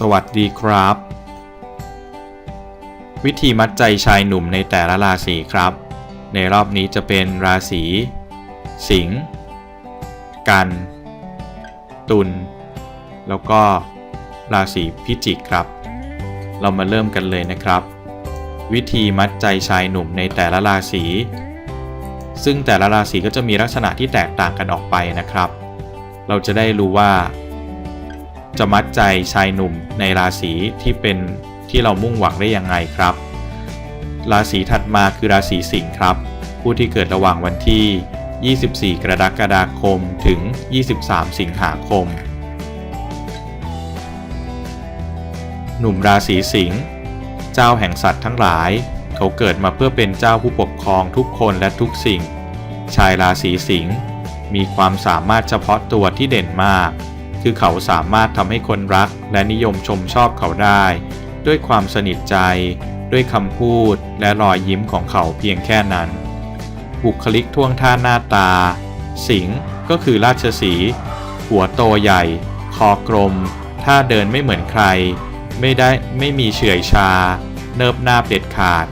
สวัสดีครับ วิธีมัดใจชายหนุ่มในแต่ละราศีครับ ในรอบนี้จะเป็นราศี สิงห์กัน ตุลแล้วก็ราศีพิจิกครับ เรามาเริ่มกันเลยนะครับ วิธีมัดใจชายหนุ่มในแต่ละราศีซึ่งแต่ละราศีก็จะมีลักษณะที่แตกต่างกันออกไปนะครับ เราจะได้รู้ว่า จะมัดใจชายหนุ่มในราศีที่เป็นที่เรามุ่งหวังได้ยังไงครับ ราศีถัดมาคือราศีสิงห์ครับ ผู้ที่เกิดระหว่างวันที่ 24 กรกฎาคมถึง 23 สิงหาคม หนุ่มราศีสิงห์เจ้าแห่งสัตว์ทั้งหลาย เขาเกิดมาเพื่อเป็นเจ้าผู้ปกครองทุกคนและทุกสิ่ง ชายราศีสิงห์มีความสามารถเฉพาะตัวที่เด่นมาก คือเขาสามารถทำให้คนรักและนิยมชมชอบเขาได้ ด้วยความสนิทใจ ด้วยคำพูดและรอยยิ้มของเขาเพียงแค่นั้น บุคลิกท่วงท่าหน้าตา สิงก็คือราชสีห์หัวโตใหญ่ คอกลม ท่าเดินไม่เหมือนใคร ไม่ได้ไม่มีเฉื่อยชา เนิบหน้าเด็ดขาด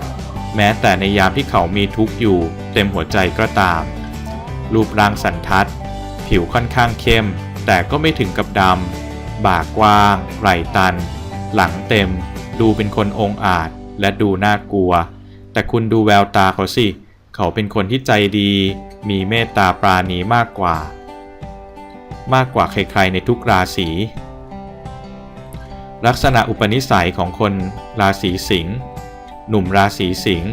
แม้แต่ในยามที่เขามีทุกข์อยู่ เต็มหัวใจก็ตาม รูปร่างสันทัด ผิวค่อนข้างเข้ม แต่ก็ไม่ถึงกับดำ บ่ากว้าง ไหล่ตัน หลังเต็ม ดูเป็นคนองอาจ และดูน่ากลัว แต่คุณดูแววตาเขาสิ เขาเป็นคนที่ใจดี มีเมตตาปราณีมากกว่า มากกว่าใครๆในทุกราศีลักษณะอุปนิสัยของคนราศีสิงห์หนุ่มราศีสิงห์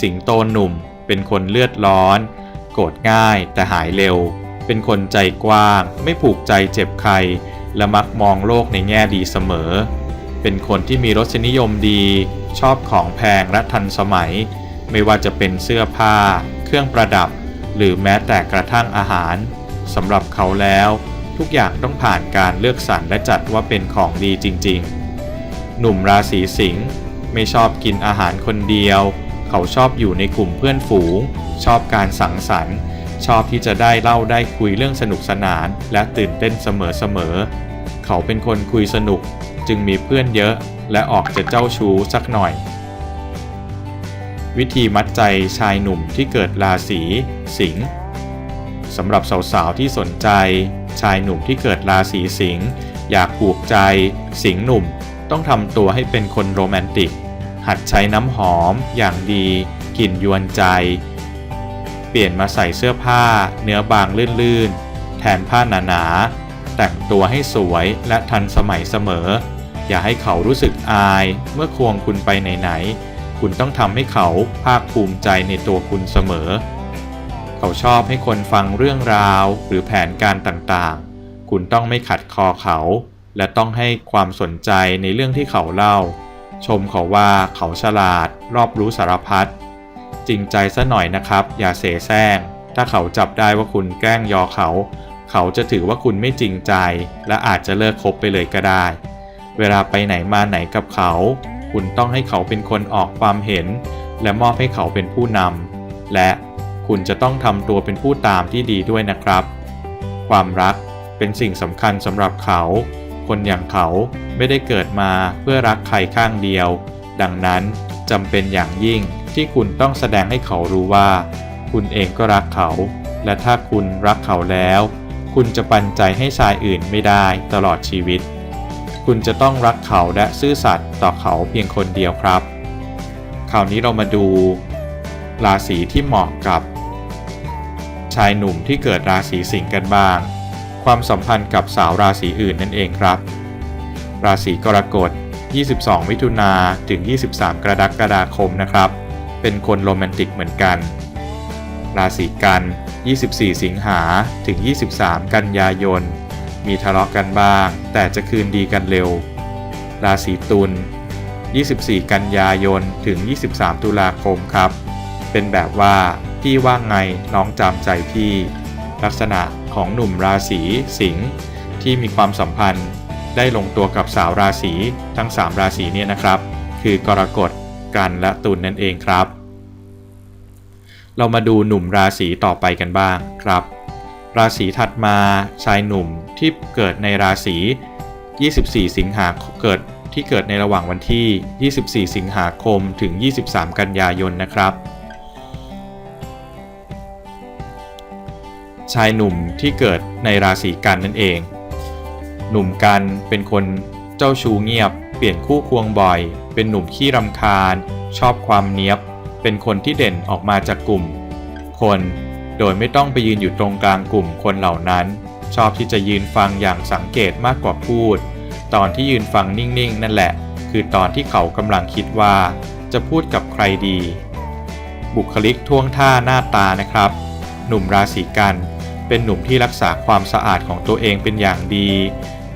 สิงโตหนุ่ม เป็นคนเลือดร้อน โกรธง่ายแต่หายเร็ว เป็นคนใจกว้าง ไม่ผูกใจเจ็บใคร และมักมองโลกในแง่ดีเสมอ เป็นคนที่มีรสนิยมดี ชอบของแพงและทันสมัย ไม่ว่าจะเป็นเสื้อผ้า เครื่องประดับ หรือแม้แต่กระทั่งอาหารสำหรับเขาแล้ว ทุกอย่างต้องผ่านการเลือกสรรและจัดว่าเป็นของดีจริง ๆ หนุ่มราศีสิงห์ไม่ชอบกินอาหารคนเดียว เขาชอบอยู่ในกลุ่มเพื่อนฝูง ชอบการสังสรรค์ ชอบที่จะได้เล่าได้คุยเรื่องสนุกสนาน และตื่นเต้นเสมอๆ เขาเป็นคนคุยสนุก จึงมีเพื่อนเยอะ และออกจะเจ้าชู้สักหน่อย วิธีมัดใจชายหนุ่มที่เกิดราศีสิงห์สำหรับสาวๆที่สนใจ ชายหนุ่มที่เกิดราศีสิงห์อยากผูกใจ สิงห์หนุ่มต้องทำตัวให้เป็นคนโรแมนติก หัดใช้น้ำหอมอย่างดีกลิ่นยวนใจ เปลี่ยนมาใส่เสื้อผ้า เนื้อบางลื่นๆ แทนผ้าหนาๆ แต่งตัวให้สวยและทันสมัยเสมอ อย่าให้เขารู้สึกอายเมื่อควงคุณไปไหนๆ คุณต้องทำให้เขาภาคภูมิใจในตัวคุณเสมอ เขาชอบให้คนฟังเรื่องราวหรือแผนการต่างๆ คุณต้องไม่ขัดคอเขา และต้องให้ความสนใจในเรื่องที่เขาเล่า ชมเขาว่าเขาฉลาด รอบรู้สารพัด จริงใจซะหน่อยนะครับ อย่าเสแสร้ง ถ้าเขาจับได้ว่าคุณแกล้งยอเขา เขาจะถือว่าคุณไม่จริงใจ และอาจจะเลิกคบไปเลยก็ได้ เวลาไปไหนมาไหนกับเขา คุณต้องให้เขาเป็นคนออกความเห็น และมอบให้เขาเป็นผู้นำและคุณจะต้องทำตัวเป็นผู้ตามที่ดีด้วยนะครับ ความรักเป็นสิ่งสำคัญสำหรับเขา คนอย่างเขาไม่ได้เกิดมาเพื่อรักใครข้างเดียว ดังนั้นจำเป็นอย่างยิ่ง ที่คุณต้องแสดงให้เขารู้ว่า คุณเองก็รักเขา และถ้าคุณรักเขาแล้ว คุณจะปันใจให้ชายอื่นไม่ได้ตลอดชีวิต คุณจะต้องรักเขาและซื่อสัตย์ต่อเขาเพียงคนเดียวครับคราวนี้เรามาดู ราศีที่เหมาะกับ ชายหนุ่มที่เกิดราศีสิงห์กันบ้าง ความสัมพันธ์กับสาวราศีอื่นนั่นเองครับ ราศีกรกฎ 22 มิถุนาถึง 23 กรกฎาคมนะครับ เป็นคนโรแมนติกเหมือนกัน ราศีกัน 24 สิงหาถึง 23 กันยายน มีทะเลาะกันบ้าง แต่จะคืนดีกันเร็ว ราศีตุล 24 กันยายนถึง 23 ตุลาคมครับ เป็นแบบว่าพี่ว่าไงน้องจำใจพี่ ลักษณะของหนุ่มราศีสิงห์ที่มีความสัมพันธ์ได้ลงตัวกับสาวราศีทั้ง 3 ราศีเนี่ยนะครับ คือกรกฎ กันและตุลนนั่นเองครับ เรามาดูหนุ่มราศีต่อไปกันบ้างครับ ราศีถัดมาชายหนุ่มที่เกิดในราศี 24 สิงหาเกิดที่เกิดในระหว่างวันที่ 24 สิงหาคมถึง 23 กันยายนนะครับชายหนุ่มที่เกิดในราศีกันนั่นเอง หนุ่มกันเป็นคนเจ้าชู้เงียบ เปลี่ยนคู่ควงบ่อย เป็นหนุ่มขี้รำคาญ ชอบความเนี้ยบ เป็นคนที่เด่นออกมาจากกลุ่ม คน โดยไม่ต้องไปยืนอยู่ตรงกลางกลุ่มคนเหล่านั้น ชอบที่จะยืนฟังอย่างสังเกตมากกว่าพูด ตอนที่ยืนฟังนิ่งๆ นั่นแหละ คือตอนที่เขากำลังคิดว่า จะพูดกับใครดี บุคลิกท่วงท่าหน้าตานะครับ หนุ่มราศีกัน เป็นหนุ่มที่รักษาความสะอาดของตัวเองเป็นอย่างดี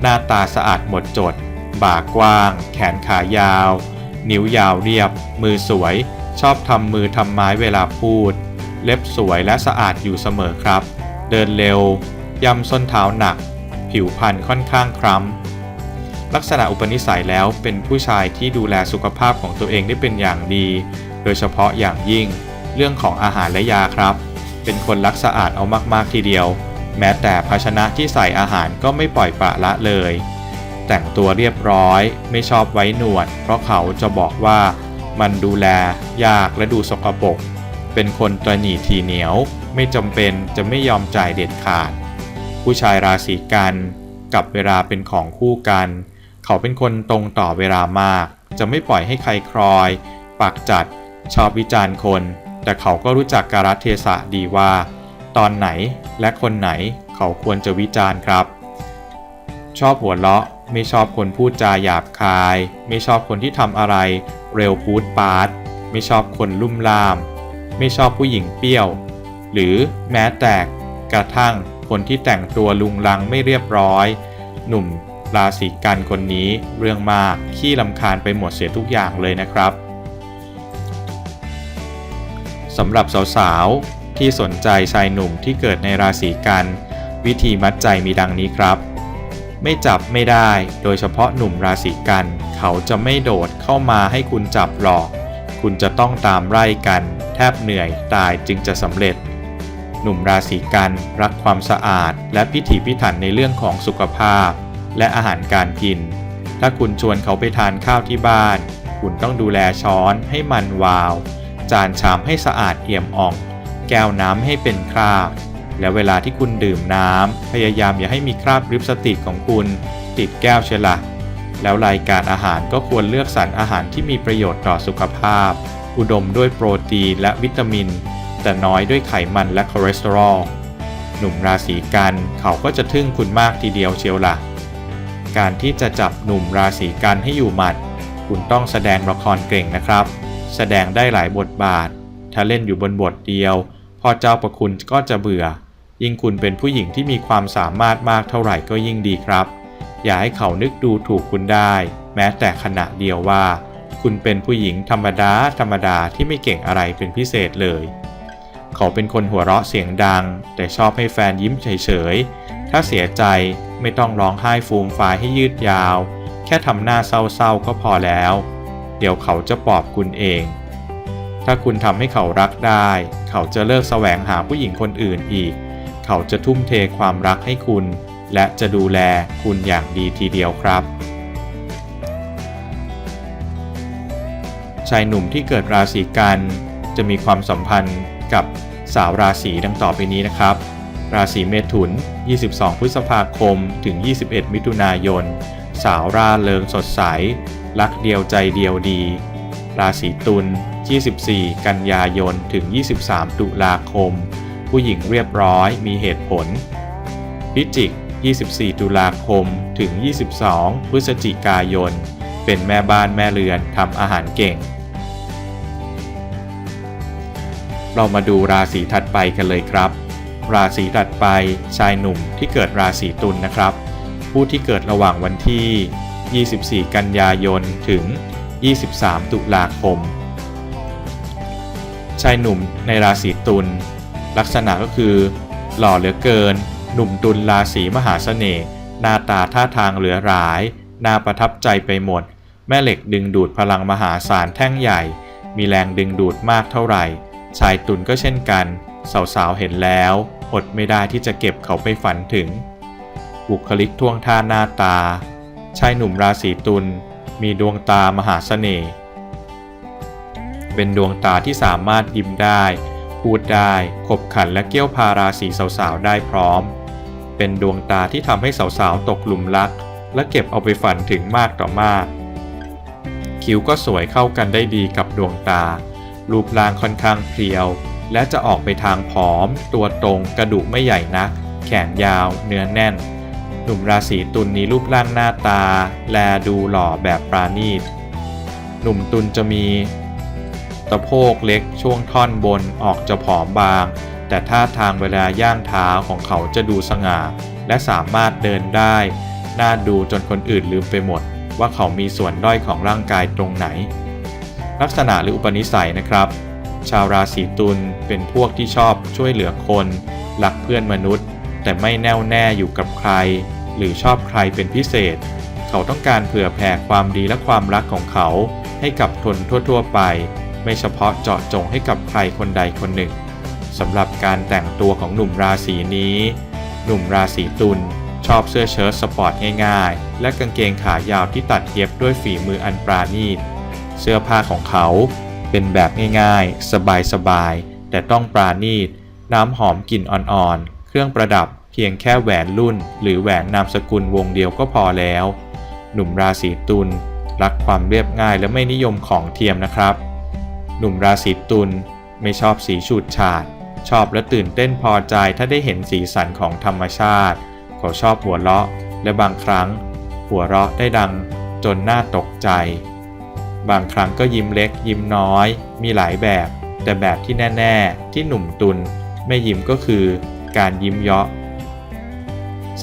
หน้าตาสะอาดหมดจด บ่ากว้าง แขนขายาว นิ้วยาวเรียบ มือสวย ชอบทำมือทำไม้เวลาพูด เล็บสวยและสะอาดอยู่เสมอครับ เดินเร็ว ย่ำส้นเท้าหนัก ผิวพรรณค่อนข้างคล้ำ ลักษณะอุปนิสัยแล้วเป็นผู้ชายที่ดูแลสุขภาพของตัวเองได้เป็นอย่างดี โดยเฉพาะอย่างยิ่ง เรื่องของอาหารและยาครับ เป็นคนรักสะอาดเอามากๆทีเดียว แม้แต่ภาชนะที่ใส่อาหารก็ไม่ปล่อยปละละเลย แต่งตัวเรียบร้อยไม่ชอบไว้หนวด เพราะเขาจะบอกว่ามันดูแลยากและดูสกปรกเป็นคนตรหนีทีเหนียว ไม่จำเป็นจะไม่ยอมจ่ายเด็ดขาด ผู้ชายราศีกันกับเวลาเป็นของคู่กัน เขาเป็นคนตรงต่อเวลามาก จะไม่ปล่อยให้ใครคลอย ปากจัด ชอบวิจารณ์คน แต่เขาก็รู้จักกาลเทศะดีว่า ตอนไหนและคนไหนเขาควรจะวิจารณ์ครับ ชอบหัวเราะ ไม่ชอบคนพูดจาหยาบคาย ไม่ชอบคนที่ทำอะไร เร็วพูดปาดไม่ชอบคนลุ่มล่าม ไม่ชอบผู้หญิงเปรี้ยว หรือแม้แต่กระทั่งคนที่แต่งตัวลุงลังไม่เรียบร้อย หนุ่มราศีกันคนนี้เรื่องมากขี้ลำคาญไปหมดเสียทุกอย่างเลยนะครับสำหรับสาวๆที่สนใจชายหนุ่มที่เกิดในราศีกัน วิธีมัดใจมีดังนี้ครับ ไม่จับไม่ได้ โดยเฉพาะหนุ่มราศีกัน เขาจะไม่โดดเข้ามาให้คุณจับหรอก คุณจะต้องตามไล่กัน แทบเหนื่อยตายจึงจะสำเร็จ หนุ่มราศีกันรักความสะอาด และพิถีพิถันในเรื่องของสุขภาพ และอาหารการกิน ถ้าคุณชวนเขาไปทานข้าวที่บ้าน คุณต้องดูแลช้อนให้มันวาว จานชามให้สะอาดเอี่ยมอ่อง แก้วน้ำให้เป็นคราบ และเวลาที่คุณดื่มน้ำพยายามอย่าให้มีคราบลิปสติกของคุณ ติดแก้วเชยวละ แล้วรายการอาหารก็ควรเลือกสรรอาหารที่มีประโยชน์ต่อสุขภาพ อุดมด้วยโปรตีนและวิตามิน แต่น้อยด้วยไขมันและคอเลสเตอรอลหนุ่มราศีกันเขาก็จะทึ่งคุณมากทีเดียวเชียวละ่ะ การที่จะจับหนุ่มราศีกันให้อยู่หมัด คุณต้องแสดงละครเก่งนะครับ แสดงได้หลายบทบาท ถ้าเล่นอยู่บนบทเดียว พอเจ้าประคุณก็จะเบื่อ ยิ่งคุณเป็นผู้หญิงที่มีความสามารถมากเท่าไหร่ก็ยิ่งดีครับ อย่าให้เขานึกดูถูกคุณได้ แม้แต่ขณะเดียวว่า คุณเป็นผู้หญิงธรรมดาธรรมดาที่ไม่เก่งอะไรเป็นพิเศษเลย เขาเป็นคนหัวเราะเสียงดัง แต่ชอบให้แฟนยิ้มเฉยๆ ถ้าเสียใจไม่ต้องร้องไห้ฟูมฟายให้ยืดยาว แค่ทำหน้าเศร้าๆก็พอแล้ว เดี๋ยวเขาจะปลอบคุณเอง ถ้าคุณทำให้เขารักได้ เขาจะเลิกแสวงหาผู้หญิงคนอื่นอีก เขาจะทุ่มเทความรักให้คุณ และจะดูแลคุณอย่างดีทีเดียวครับ ชายหนุ่มที่เกิดราศีกัน จะมีความสัมพันธ์กับสาวราศีดังต่อไปนี้นะครับ ราศีเมถุน 22 พฤษภาคม ถึง 21 มิถุนายน สาวร่าเริงสดใส รักเดียวใจเดียวดี ราศีตุล 24 กันยายน ถึง 23 ตุลาคม ผู้หญิงเรียบร้อยมีเหตุผล พิจิก 24 ตุลาคม ถึง 22 พฤศจิกายน เป็นแม่บ้านแม่เรือนทำอาหารเก่ง เรามาดูราศีถัดไปกันเลยครับ ราศีถัดไปชายหนุ่มที่เกิดราศีตุลนนะครับ ผู้ที่เกิดระหว่างวันที่ 24 กันยายน ถึง 23 ตุลาคม ชายหนุ่มในราศีตุล ลักษณะก็คือ หล่อเหลือเกิน หนุ่มตุลราศีมหาเสน่ห์หน้าตาท่าทางเหลือหลาย น่าประทับใจไปหมด แม่เหล็กดึงดูดพลังมหาศาลแท่งใหญ่ มีแรงดึงดูดมากเท่าไหร่ ชายตุลก็เช่นกัน สาวๆเห็นแล้วอดไม่ได้ที่จะเก็บเขาไปฝันถึง บุคลิกท่วงท่าหน้าตา ชายหนุ่มราศีตุลมีดวงตามหาเสน่ห์เป็นดวงตาที่สามารถยิ้มได้ พูดได้ ขบขันและเกี้ยวพาราศีสาวๆได้พร้อม เป็นดวงตาที่ทำให้สาวๆตกหลุมรัก และเก็บเอาไปฝันถึงมากต่อมาก คิ้วก็สวยเข้ากันได้ดีกับดวงตา รูปร่างค่อนข้างเพรียว และจะออกไปทางผอม ตัวตรงกระดูกไม่ใหญ่นัก แขนยาว เนื้อแน่น หนุ่มราศีตุลนนี้รูปร่างหน้าตา แลดูหล่อแบบปราณีตหนุ่มตุลจะมี ตะโพกเล็กช่วงท่อนบนออกจะผอมบาง แต่ท่าทางเวลาย่างเท้าของเขาจะดูสง่า และสามารถเดินได้ น่าดูจนคนอื่นลืมไปหมด ว่าเขามีส่วนด้อยของร่างกายตรงไหน ลักษณะหรืออุปนิสัยนะครับ ชาวราศีตุลเป็นพวกที่ชอบช่วยเหลือคนรักเพื่อนมนุษย์ แต่ไม่แน่วแน่อยู่กับใคร หรือชอบใครเป็นพิเศษ เขาต้องการเผื่อแผ่ความดีและความรักของเขาให้กับคนทั่ว ๆ ไป ไม่เฉพาะเจาะจงให้กับใครคนใดคนหนึ่งสำหรับการแต่งตัวของหนุ่มราศีนี้ หนุ่มราศีตุลชอบเสื้อเชิ้ตสปอร์ตง่ายๆ และกางเกงขายาวที่ตัดเย็บด้วยฝีมืออันปราณีต เสื้อผ้าของเขาเป็นแบบง่ายๆ สบายๆ แต่ต้องปราณีต น้ำหอมกลิ่นอ่อนๆ เครื่องประดับเพียงแค่แหวนรุ่น หรือแหวนนามสกุลวงเดียวก็พอแล้ว หนุ่มราศีตุลรักความเรียบง่ายและไม่นิยมของเทียมนะครับ หนุ่มราศีตุลไม่ชอบสีฉูดฉาด ชอบและตื่นเต้นพอใจถ้าได้เห็นสีสันของธรรมชาติ เขาชอบหัวเราะ และบางครั้ง หัวเราะได้ดังจนน่าตกใจ บางครั้งก็ยิ้มเล็ก ยิ้มน้อย มีหลายแบบ แต่แบบที่แน่ ๆ ที่หนุ่มตุลไม่ยิ้มก็คือการยิ้มเยาะ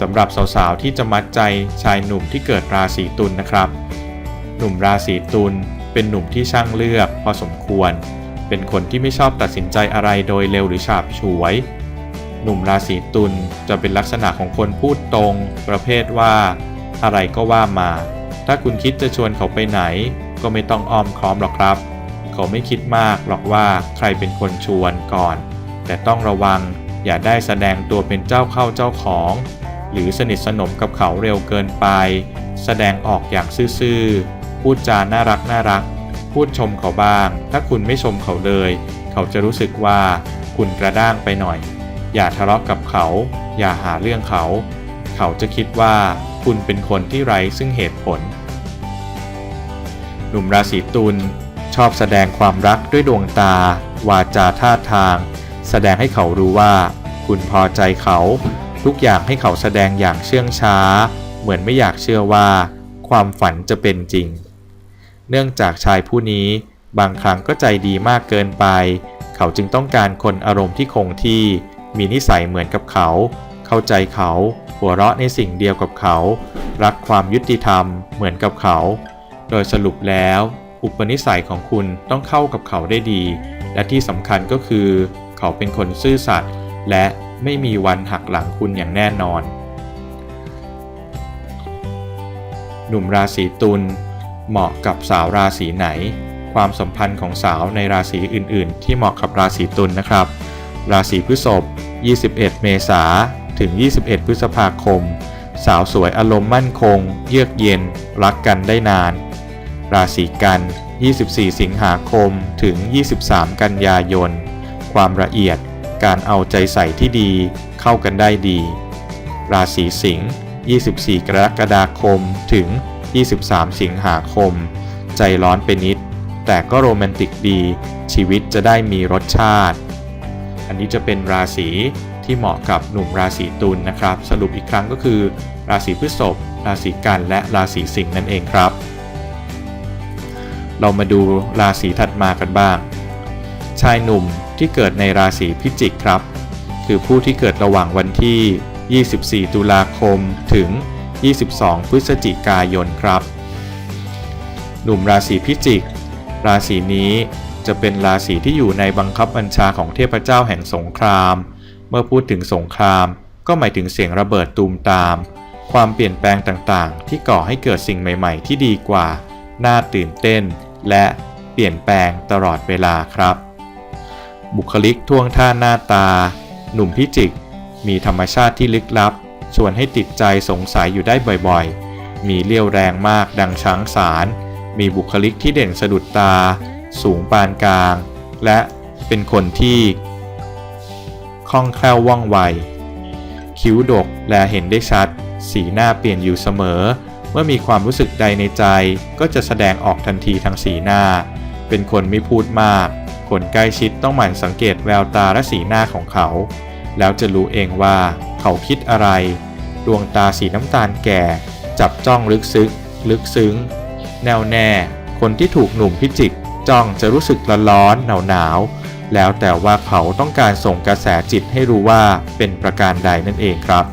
สำหรับสาวๆที่จะมัดใจชายหนุ่มที่เกิดราศีตุลนนะครับ หนุ่มราศีตุล เป็นหนุ่มที่ช่างเลือกพอสมควร เป็นคนที่ไม่ชอบตัดสินใจอะไรโดยเร็วหรือฉาบฉวย หนุ่มราศีตุลจะเป็นลักษณะของคนพูดตรง ประเภทว่า อะไรก็ว่ามา ถ้าคุณคิดจะชวนเขาไปไหน ก็ไม่ต้องอ้อมค้อมหรอกครับ เขาไม่คิดมากหรอกว่าใครเป็นคนชวนก่อน แต่ต้องระวังอย่าได้แสดงตัวเป็นเจ้าเข้าเจ้าของ หรือสนิทสนมกับเขาเร็วเกินไป แสดงออกอย่างซื่อๆ พูดจาน่ารักน่ารัก พูดชมเขาบ้าง ถ้าคุณไม่ชมเขาเลย เขาจะรู้สึกว่าคุณกระด้างไปหน่อย อย่าทะเลาะกับเขา อย่าหาเรื่องเขา เขาจะคิดว่าคุณเป็นคนที่ไร้ซึ่งเหตุผล หนุ่มราศีตุลชอบแสดงความรักด้วยดวงตา วาจาท่าทาง แสดงให้เขารู้ว่า คุณพอใจเขา ทุกอย่างให้เขาแสดงอย่างเชื่องช้า เหมือนไม่อยากเชื่อว่า ความฝันจะเป็นจริง เนื่องจากชายผู้นี้บางครั้งก็ใจดีมากเกินไป เขาจึงต้องการคนอารมณ์ที่คงที่ มีนิสัยเหมือนกับเขา เข้าใจเขา หัวเราะในสิ่งเดียวกับเขา รักความยุติธรรมเหมือนกับเขา โดยสรุปแล้ว อุปนิสัยของคุณต้องเข้ากับเขาได้ดี และที่สำคัญก็คือ เขาเป็นคนซื่อสัตย์และไม่มีวันหักหลังคุณอย่างแน่นอน หนุ่มราศีตุล เหมาะกับสาวราศีไหน ความสัมพันธ์ของสาวในราศีอื่น ๆ ที่เหมาะกับราศีตุลนะครับ ราศีพฤษภ 21 เมษาถึง 21 พฤษภาคม สาวสวยอารมณ์มั่นคง เยือกเย็น รักกันได้นาน ราศีกัน 24 สิงหาคมถึง 23 กันยายน ความละเอียดการเอาใจใส่ที่ดีเข้ากันได้ดี ราศีสิงห์ 24 กรกฎาคมถึง 23 สิงหาคม ใจร้อนไปนิด แต่ก็โรแมนติกดี ชีวิตจะได้มีรสชาติ อันนี้จะเป็นราศีที่เหมาะกับหนุ่มราศีตุลนนะครับ สรุปอีกครั้งก็คือ ราศีพฤษภราศีกันและราศีสิงห์นั่นเองครับ เรามาดูราศีถัดมากันบ้าง ชายหนุ่มที่เกิดในราศีพิจิกครับ คือผู้ที่เกิดระหว่างวันที่ 24 ตุลาคมถึง 22 พฤศจิกายนครับ หนุ่มราศีพิจิก ราศีนี้จะเป็นราศีที่อยู่ในบังคับบัญชาของเทพเจ้าแห่งสงคราม เมื่อพูดถึงสงคราม ก็หมายถึงเสียงระเบิดตูมตาม ความเปลี่ยนแปลงต่างๆ ที่ก่อให้เกิดสิ่งใหม่ ๆ ที่ดีกว่า น่าตื่นเต้น และเปลี่ยนแปลงตลอดเวลาครับ บุคลิกท่วงท่าหน้าตา หนุ่มพิจิก มีธรรมชาติที่ลึกลับ ชวนให้ติดใจสงสัยอยู่ได้บ่อยๆ มีเลี้ยวแรงมากดังช้างสาร มีบุคลิกที่เด่นสะดุดตา สูงปานกลาง และเป็นคนที่คล่องแคล่วว่องไว คิ้วดกและเห็นได้ชัด สีหน้าเปลี่ยนอยู่เสมอ เมื่อมีความรู้สึกใดในใจ ก็จะแสดงออกทันทีทางสีหน้า เป็นคนไม่พูดมาก คนใกล้ชิดต้องหมั่นสังเกตแววตาและสีหน้าของเขา แล้วจะรู้เองว่าเขาคิดอะไร ดวงตาสีน้ำตาลแก่ จับจ้องลึกซึ้งลึกซึ้ง แน่วแน่ คนที่ถูกหนุ่มพิจิก จ้องจะรู้สึกร้อนหนาวหนาวแล้วแต่ว่าเขาต้องการส่งกระแสจิตให้รู้ว่าเป็นประการใดนั่นเองครับ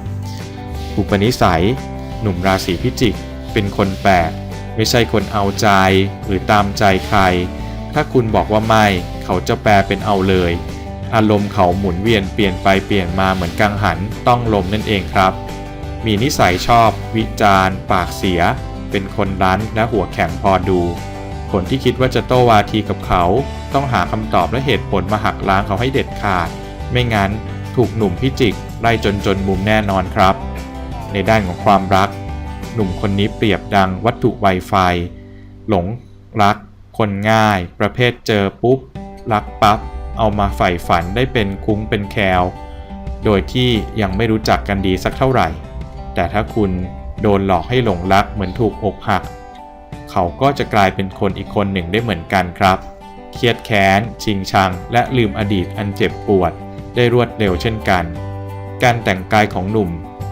อุปนิสัย หนุ่มราศีพิจิก เป็นคนแปลกไม่ใช่คนเอาใจหรือตามใจใคร ถ้าคุณบอกว่าไม่ เขาจะแปลเป็นเอาเลย อารมณ์เขาหมุนเวียนเปลี่ยนไปเปลี่ยนมาเหมือนกังหันต้องลมนั่นเองครับ มีนิสัยชอบ วิจารณ์ ปากเสีย เป็นคนรั้นและหัวแข็งพอดู คนที่คิดว่าจะโต้วาทีกับเขา ต้องหาคำตอบและเหตุผลมาหักล้างเขาให้เด็ดขาด ไม่งั้นถูกหนุ่มพิจิกไล่จนจนมุมแน่นอนครับ ในด้านของความรัก หนุ่มคนนี้เปรียบดังวัตถุไวไฟ หลงรัก คนง่าย ประเภทเจอปุ๊บ รักปับ๊บ เอามาใฝ่ฝันได้เป็นคุ้งเป็นแคลโดยที่ยังไม่รู้จักกันดีสักเท่าไหร่ แต่ถ้าคุณโดนหลอกให้หลงรักเหมือนถูกอกหัก เขาก็จะกลายเป็นคนอีกคนหนึ่งได้เหมือนกันครับ เครียดแค้น ชิงชัง และลืมอดีตอันเจ็บปวด ได้รวดเร็วเช่นกัน การแต่งกายของหนุ่ม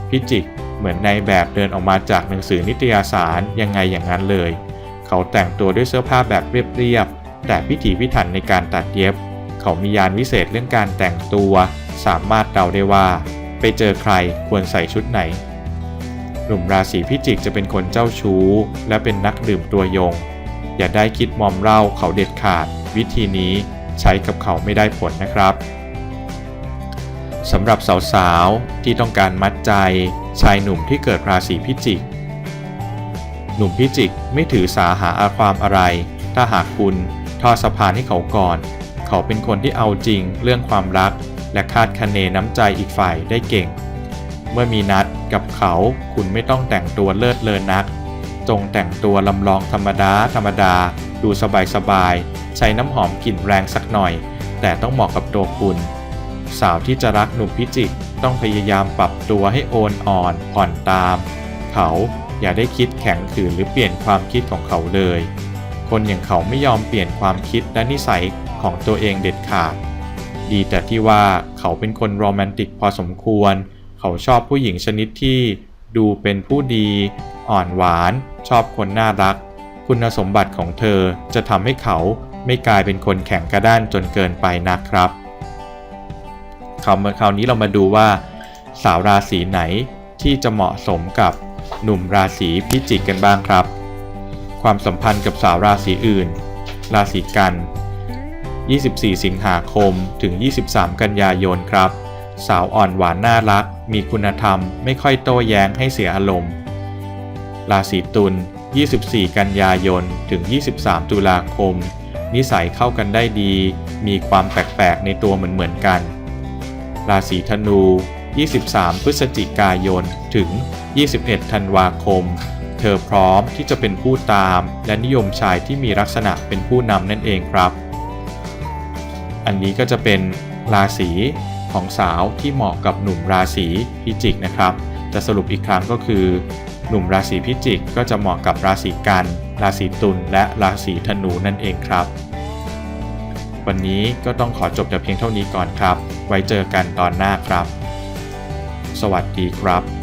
พิจิกเหมือนในแบบเดินออกมาจากหนังสือนิตยสารยังไงอย่างนั้นเลย เขาแต่งตัวด้วยเสื้อผ้าแบบเรียบๆแต่พิถีพิถันในการตัดเย็บ เขามียานวิเศษเรื่องการแต่งตัว สามารถเดาได้ว่า ไปเจอใครควรใส่ชุดไหน หนุ่มราศีพิจิกจะเป็นคนเจ้าชู้ และเป็นนักดื่มตัวยง อย่าได้คิดมอมเหล้าเขาเด็ดขาด วิธีนี้ใช้กับเขาไม่ได้ผลนะครับสำหรับสาวๆ ที่ต้องการมัดใจ ชายหนุ่มที่เกิดราศีพิจิก หนุ่มพิจิกไม่ถือสาหาอาความอะไร ถ้าหากคุณทอดสะพานให้เขาก่อน เขาเป็นคนที่เอาจริงเรื่องความรัก และคาดคะเนน้ำใจอีกฝ่ายได้เก่ง เมื่อมีนัดกับเขาคุณไม่ต้องแต่งตัวเลิศเลอนัก จงแต่งตัวลำลองธรรมดาธรรมดา ดูสบายสบายๆใช้น้ำหอมกลิ่นแรงสักหน่อย แต่ต้องเหมาะกับตัวคุณ สาวที่จะรักหนุ่มพิจิกต้องพยายามปรับตัวให้โอนอ่อนผ่อนตาม เขาอย่าได้คิดแข็งขืนหรือเปลี่ยนความคิดของเขาเลย คนอย่างเขาไม่ยอมเปลี่ยนความคิดและนิสัย ของตัวเองเด็ดขาด ดีแต่ที่ว่าเขาเป็นคนโรแมนติกพอสมควร เขาชอบผู้หญิงชนิดที่ดูเป็นผู้ดี อ่อนหวาน ชอบคนน่ารัก คุณสมบัติของเธอจะทำให้เขาไม่กลายเป็นคนแข็งกระด้านจนเกินไปนักครับคราวคราวนี้เรามาดูว่าสาวราศีไหนที่จะเหมาะสมกับหนุ่มราศีพิจิกกันบ้างครับ ความสัมพันธ์กับสาวราศีอื่น ราศีกัน 24 สิงหาคม ถึง 23 กันยายนครับ สาวอ่อนหวานน่ารัก มีคุณธรรม ไม่ค่อยโต้แย้งให้เสียอารมณ์ ราศีตุล 24 กันยายน ถึง 23 ตุลาคม นิสัยเข้ากันได้ดี มีความแปลกๆ ในตัวเหมือนๆกัน ราศีธนู 23 พฤศจิกายน ถึง 21 ธันวาคม เธอพร้อมที่จะเป็นผู้ตาม และนิยมชายที่มีลักษณะเป็นผู้นำนั่นเองครับ อันนี้ก็จะเป็นราศีของสาวที่เหมาะกับหนุ่มราศีพิจิกนะครับจะสรุปอีกครั้งก็คือ หนุ่มราศีพิจิกก็จะเหมาะกับราศีกัน ราศีตุลและราศีธนูนั่นเองครับ วันนี้ก็ต้องขอจบแต่เพียงเท่านี้ก่อนครับ ไว้เจอกันตอนหน้าครับ สวัสดีครับ